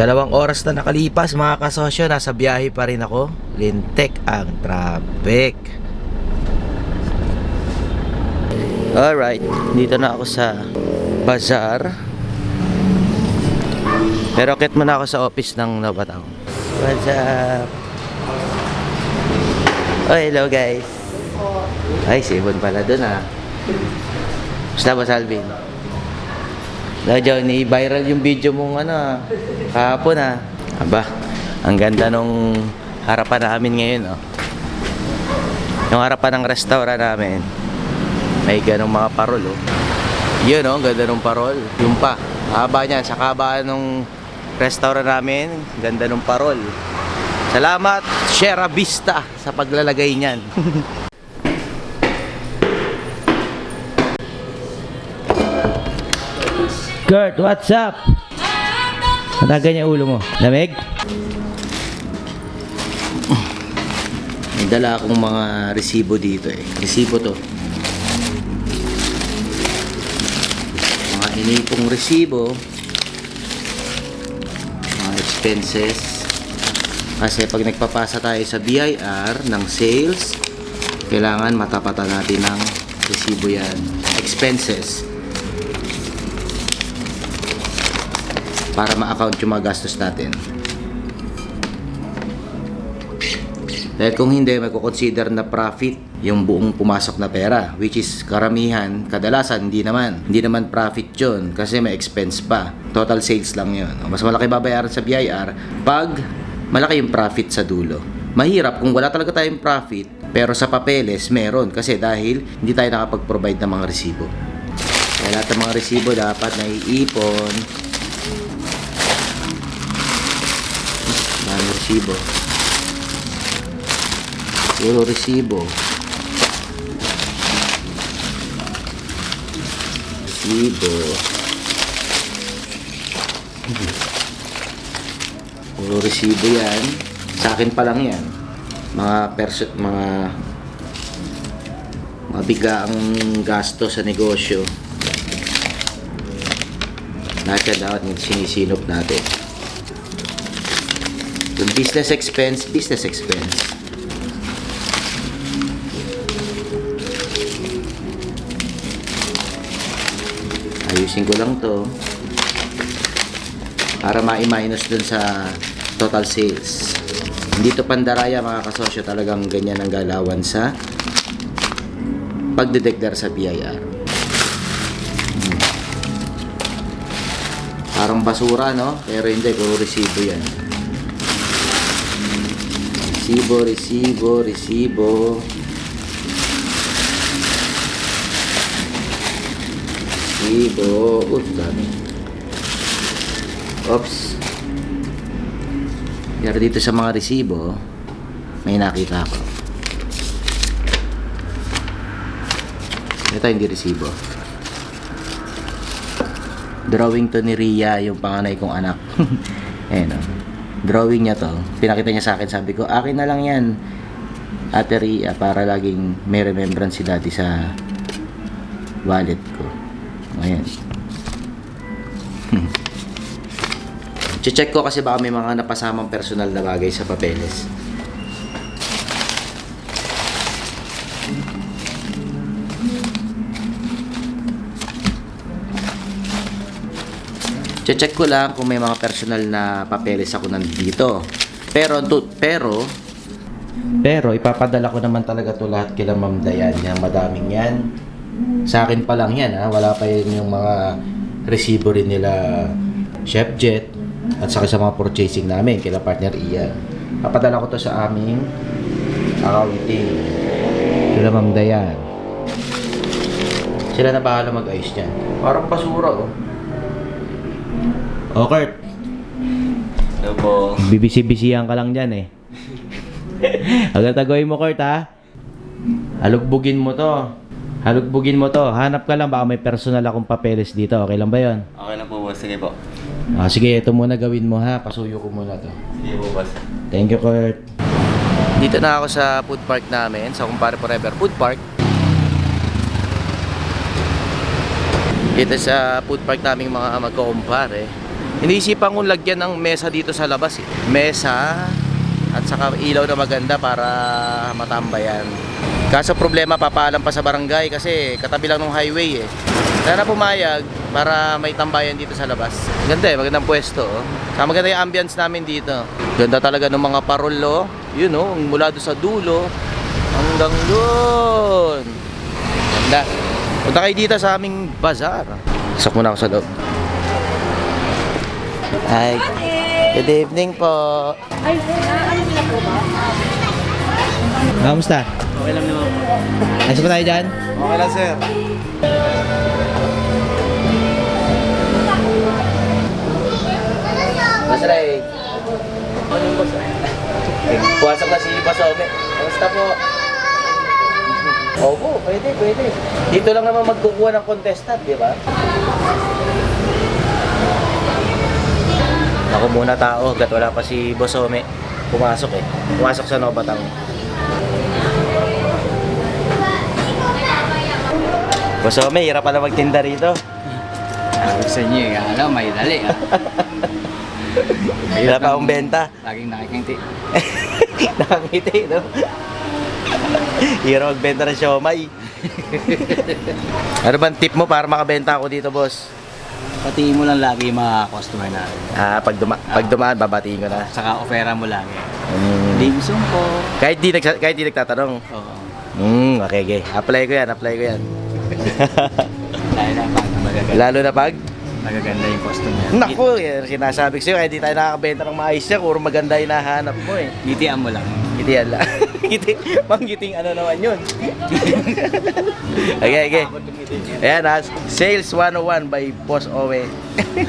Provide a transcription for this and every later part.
Dalawang oras na nakalipas mga kasosyo, nasa biyahe pa rin ako. Lintek ang traffic. Alright, dito na ako sa bazaar. Pero kit muna ako sa office ng Nabatang. What's up? Oh, hello guys. Ay, si Ibon pala dun ah. Basta ba, Salvin? Hello, Johnny. Viral yung video mong ano ah. Kahapon ah. Aba, ang ganda nung harapan namin ngayon oh. Yung harapan ng restaurant namin. May ganong mga parol oh. Yun oh, ganda nung parol. Yung pa, haba niyan. Sa kabaan nung restaurant namin, ganda nung parol. Salamat, Shera Vista, sa paglalagay niyan. Kurt, what's up? Nataga niya ulo mo. Lamig? May dala akong mga resibo dito eh. Resibo to. Mga inipong resibo. Mga expenses. Kasi pag nagpapasa tayo sa BIR ng sales, kailangan matapatan natin ng resibo yan. Expenses. Para ma-account yung mga gastos natin. Dahil kung hindi, magko-consider na profit yung buong pumasok na pera. Which is karamihan, kadalasan, hindi naman. Hindi naman profit yun kasi may expense pa. Total sales lang yun. Mas malaki babayaran sa BIR pag malaki yung profit sa dulo. Mahirap kung wala talaga tayong profit pero sa papeles meron kasi dahil hindi tayo nakapag-provide ng mga resibo. Kaya lahat ng mga resibo dapat naiipon Dami resibo. Puro resibo. Resibo. Puro resibo yan. Sa akin pa lang yan. Mga perso mga mga bigaang gasto sa negosyo. Yan dapat sinisinop natin. Yung business expense, business expense. Ayusin ko lang to para ma-minus dun sa total sales. Hindi to pandaraya mga kasosyo, talagang ganyan ang galawan sa pagdedeklar sa BIR. Hmm. Parang basura, no? Pero hindi, kung resibo yan. Resibo, resibo, resibo. Resibo. Oops, dami. Oops. Pero dito sa mga resibo, may nakita ako. Ito hindi resibo. Drawing to ni Ria, yung panganay kong anak. Ayan o drawing niya to, pinakita niya sa akin, sabi ko, akin na lang yan, Ate Ria, para laging may remembrance si daddy sa wallet ko. Ayan. Che-check ko kasi baka may mga napasamang personal na bagay sa papeles. Che-check ko lang kung may mga personal na papeles ako nandito. Pero to, pero pero ipapadala ko naman talaga to lahat kila Ma'am Dayan. Yan, madaming yan. Sa akin pa lang yan ha. Wala pa yun yung mga resibo rin nila Chef Jet at saka sa mga purchasing namin kila partner Ian. Papadala ko to sa aming accounting. Kila Ma'am Dayan. Sila na bahala mag-ayos niyan. Parang basura oh. O Kurt, Hello po. bibisi-bisihan ka lang dyan eh. Agad tagawin mo Kurt ha. Halugbugin mo to. Halugbugin mo to. Hanap ka lang baka may personal akong papeles dito. Okay lang ba yon? Okay lang po boss. Sige po. Ah, sige, ito muna gawin mo ha. Pasuyo ko muna to. Sige po boss. Thank you Kurt. Dito na ako sa food park namin, sa Kumpare Forever Food Park. Dito sa food park naming mga magkukumpare. Iniisipan kong lagyan ng mesa dito sa labas eh. Mesa at saka ilaw na maganda para matambayan. Kaso problema papaalam pa sa barangay kasi katabi lang ng highway eh. Sana pumayag para may tambayan dito sa labas. Ganda eh, magandang pwesto. Oh. Saka maganda yung ambience namin dito. Ganda talaga ng mga parolo. Yun oh, mula doon sa dulo hanggang doon. Ganda. Punta kayo dito sa aming bazaar. Pasok muna ako sa loob. Hi. Good evening po. Ay, ano nila po ba? Kamusta? Okay lang naman po. Ayos ba tayo dyan? Okay lang, sir. Boss Ray. Anong boss Ray? Puwasok na si Boss Ome. Kamusta po? Opo, pwede, pwede. Dito lang naman magkukuha ng contestant, di ba? Ako muna tao, gat wala pa si Boss Ome. Pumasok eh. Pumasok sa Nobatang. Boss Ome, hirap pala magtinda rito. Sabi sa inyo, eh, alam, may dali. Ah. Hirap akong benta. Laging nakikingti. Nakangiti, no? Hirap magbenta ng siomay. ano bang tip mo para makabenta ako dito, boss? Patiin mo lang lagi yung mga customer natin. Ah, pag, duma pag dumaan, babatiin ko na. Saka ofera mo lagi. Mm. Dim sum po. Kahit di, nagsa- kahit di nagtatanong. Oo. Hmm, okay, okay. Apply ko yan, apply ko yan. Dahil na pag magaganda, Lalo na pag, magaganda yung customer. naku, yan, sinasabi ko sa'yo, kahit di tayo nakakabenta ng maayos niya, kung maganda yung nahanap mo eh. Ngitian mo lang. Ngiti yan lang. Ngiti, manggiting ano naman yun. okay, okay. Ayan ha, Sales 101 by Boss Owe.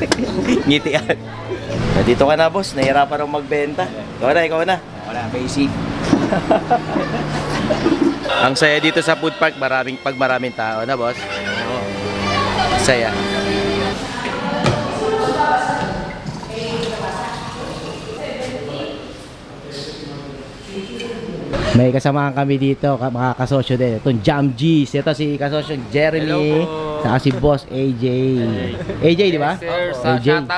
Ngiti yan. Dito ka na boss, nahirapan akong magbenta. Ikaw na, ikaw na. Wala, basic. Ang saya dito sa food park, maraming pag maraming tao na boss. Saya. May kasamahan kami dito, mga kasosyo din. Itong Jam G's. Ito si kasosyo Jeremy. Saka si Boss AJ. AJ, di ba? Sir, sa AJ.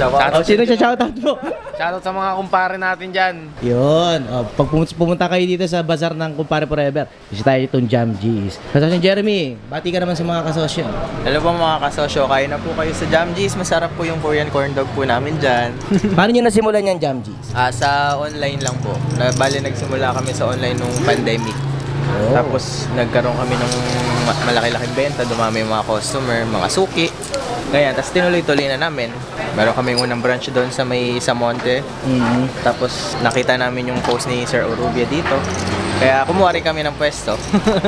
Shoutout. Sino siya shoutout mo? Shoutout sa mga kumpare natin dyan. Yun. Oh, pag pumunta, pumunta kayo dito sa bazar ng Kumpare Forever, kasi tayo itong Jam G's. Kasosyo Jeremy, bati ka naman sa mga kasosyo. Hello po mga kasosyo, kain na po kayo sa Jam G's. Masarap po yung Korean corn dog po namin dyan. Paano nyo nasimulan yan, Jam G's? Ah, sa online lang po. Na, bali nagsimula kami sa online nung pandemic. Oh. Tapos nagkaroon kami ng ma- malaki-laking benta, dumami yung mga customer, mga suki. Ganyan, tapos tinuloy-tuloy na namin. Meron kami unang branch doon sa may Samonte. mm Tapos nakita namin yung post ni Sir Urubia dito. Kaya kumuha rin kami ng pwesto.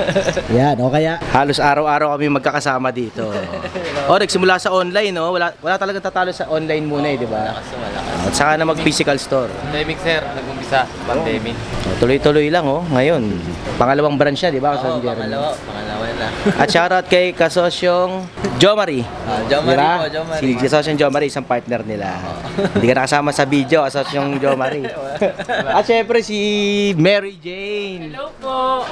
Yan, o kaya halos araw-araw kami magkakasama dito. o, nagsimula sa online, no? Wala, wala talagang tatalo sa online muna eh, di ba? Malakas na malakas. At saka na mag-physical store. Pandemic, sir. Nag-umpisa. Pandemic. O, tuloy-tuloy lang, oh. Ngayon, pangalawang branch niya, di ba? Oo, San Jeremy? pangalawa, pangalawa na. At shoutout kay kasosyong Jo Marie. Ah, Jo Marie Diba? po, Jo Marie. Si kasosyong Jo Marie, isang partner nila. Hindi ka nakasama sa video, kasosyong Jo Marie. At syempre si Mary Jane. Hello po.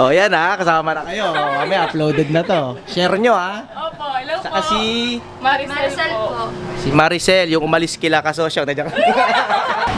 oh, yan ha, kasama na kayo. Kami uploaded na to. Share nyo ha. Opo, hello po. Saka si Maricel, po. si Maricel, yung umalis kila kasosyo. Nandiyan ka.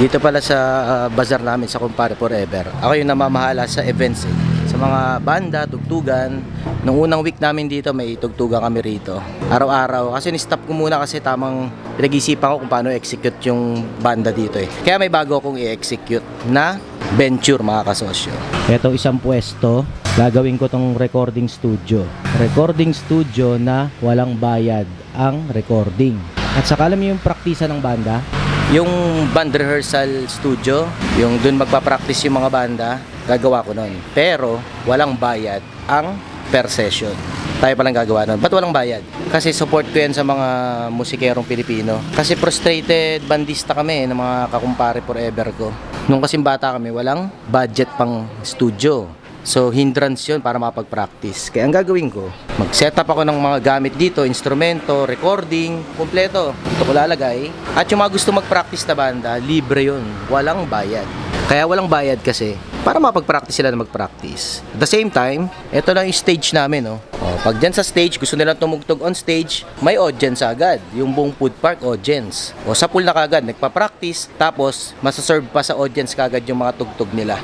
Dito pala sa ah, bazaar namin sa Kumpare Forever. Ako yung namamahala sa events eh. Sa mga banda, tugtugan. Nung unang week namin dito, may tugtugan kami rito. Araw-araw. Kasi ni-stop ko muna kasi tamang pinag-isipan ko kung paano execute yung banda dito eh. Kaya may bago akong i-execute na venture mga kasosyo. Ito isang pwesto. Gagawin ko tong recording studio. Recording studio na walang bayad ang recording. At saka alam yung praktisa ng banda? Yung band rehearsal studio, yung dun magpa-practice yung mga banda, gagawa ko nun. Pero walang bayad ang per session. Tayo palang gagawa nun. Ba't walang bayad? Kasi support ko yan sa mga musikerong Pilipino. Kasi frustrated bandista kami ng mga kakumpare forever ko. Nung kasing bata kami, walang budget pang studio. So, hindrance yun para makapag-practice. Kaya ang gagawin ko, mag-setup ako ng mga gamit dito, instrumento, recording, kumpleto. Ito ko lalagay. At yung mga gusto mag-practice na banda, libre yun. Walang bayad. Kaya walang bayad kasi para mapag-practice sila na mag-practice. At the same time, ito lang yung stage namin, no? Oh, pag dyan sa stage, gusto nilang tumugtog on stage, may audience agad. Yung buong food park audience. O sa pool na kagad, nagpa-practice, tapos masaserve pa sa audience kagad yung mga tugtog nila.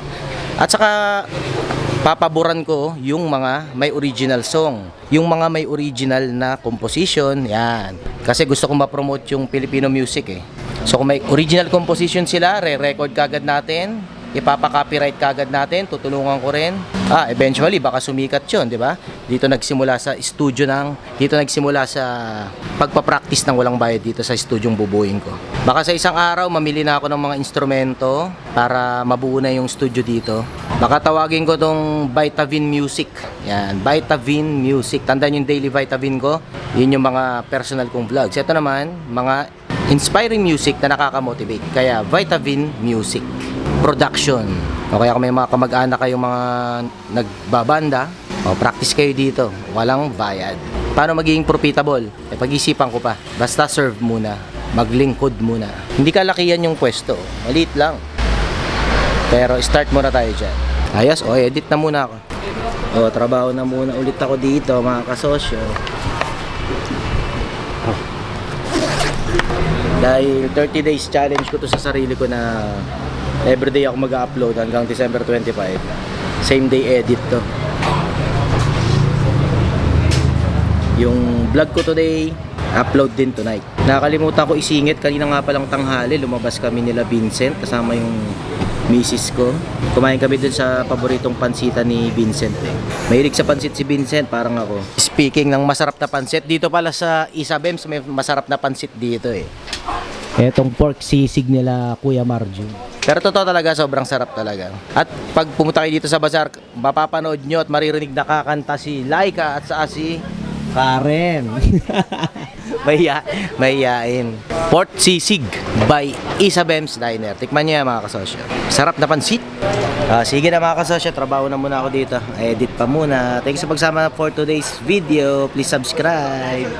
At saka, papaboran ko yung mga may original song. Yung mga may original na composition, yan. Kasi gusto ko ma-promote yung Filipino music eh. So kung may original composition sila, re-record kagad natin, ipapa-copyright kagad natin, tutulungan ko rin. Ah, eventually baka sumikat 'yon, 'di ba? Dito nagsimula sa studio ng dito nagsimula sa pagpa-practice ng walang bayad dito sa studyong bubuin ko. Baka sa isang araw mamili na ako ng mga instrumento para mabuo na yung studio dito. Baka tawagin ko tong Vitavin Music. Yan, Vitavin Music. Tandaan yung daily Vitavin ko. Yun yung mga personal kong vlogs. Ito naman, mga inspiring music na nakaka-motivate. Kaya Vitavin Music Production. O kaya kung may mga kamag-anak kayong mga nagbabanda, o practice kayo dito. Walang bayad. Paano magiging profitable? Eh, pag-isipan ko pa. Basta serve muna. Maglingkod muna. Hindi kalakihan yung pwesto. Maliit lang. Pero start muna tayo dyan. Ayos, o edit na muna ako. O, trabaho na muna ulit ako dito, mga kasosyo. Dahil 30 days challenge ko to sa sarili ko na everyday ako mag-upload hanggang December 25. Same day edit to. Yung vlog ko today, upload din tonight. Nakakalimutan ko isingit, kanina nga palang tanghali, lumabas kami nila Vincent kasama yung misis ko. Kumain kami dun sa paboritong pansita ni Vincent eh. Mahilig sa pansit si Vincent, parang ako. Speaking ng masarap na pansit, dito pala sa Isabems may masarap na pansit dito eh. Etong pork sisig nila Kuya Marjo. Pero totoo talaga, sobrang sarap talaga. At pag pumunta kayo dito sa bazaar, mapapanood nyo at maririnig na kakanta si Laika at sa si Karen. Maya, mayayain. Port Sisig by Isabems Diner. Tikman nyo yan mga kasosyo. Sarap na pansit. Ah, sige na mga kasosyo, trabaho na muna ako dito. Edit pa muna. Thanks sa pagsama for today's video. Please subscribe.